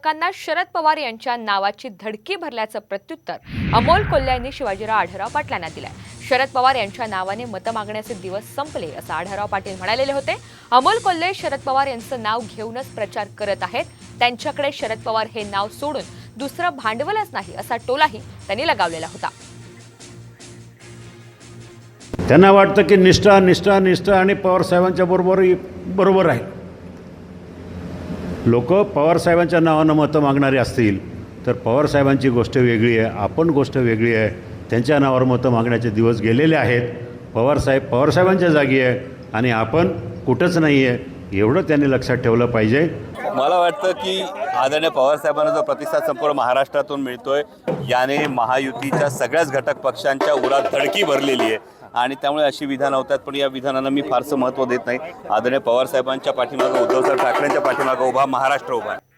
विरोधकांना शरद पवार यांच्या नावाची धडकी भरल्याचं प्रत्युत्तर अमोल कोल्हे यांनी शिवाजीराव आढळराव पाटलांना दिलंय. शरद पवार यांच्या नावाने मतं मागण्याचे दिवस संपले असं आढळराव पाटील म्हणालेले होते. अमोल कोल्हे शरद पवार यांचं नाव घेऊनच प्रचार करत आहेत. त्यांच्याकडे शरद पवार हे नाव सोडून दुसरं भांडवलच नाही असा टोलाही त्यांनी लगावलेला होता. त्यांना वाटतं की निष्ठा निष्ठा निष्ठा आणि पवारसाहेबांच्या बरोबर बरोबर आहे. लोक पवारसाहेबांच्या नावानं मतं मागणारे असतील तर पवारसाहेबांची गोष्ट वेगळी आहे आपण गोष्ट वेगळी आहे त्यांच्या नावावर मतं मागण्याचे दिवस गेलेले आहेत पवारसाहेब पवारसाहेबांच्या जागी आहे आणि आपण कुठंच नाही आहे एवढं त्यांनी लक्षात ठेवलं पाहिजे. मला वाटतं की आदरणीय पवारसाहेबांना जो प्रतिसाद संपूर्ण महाराष्ट्रातून मिळतोय याने महायुतीच्या सगळ्याच घटक पक्षांच्या उरात धडकी भरलेली आहे. आणि त्यामुळे अशी विधानं होतात पण या विधानांना मी फारसं महत्त्व देत नाही. आदरणीय पवारसाहेबांच्या पाठीमागं उद्धवसाहेब ठाकरेंच्या पाठीमागं उभा महाराष्ट्र उभा आहे.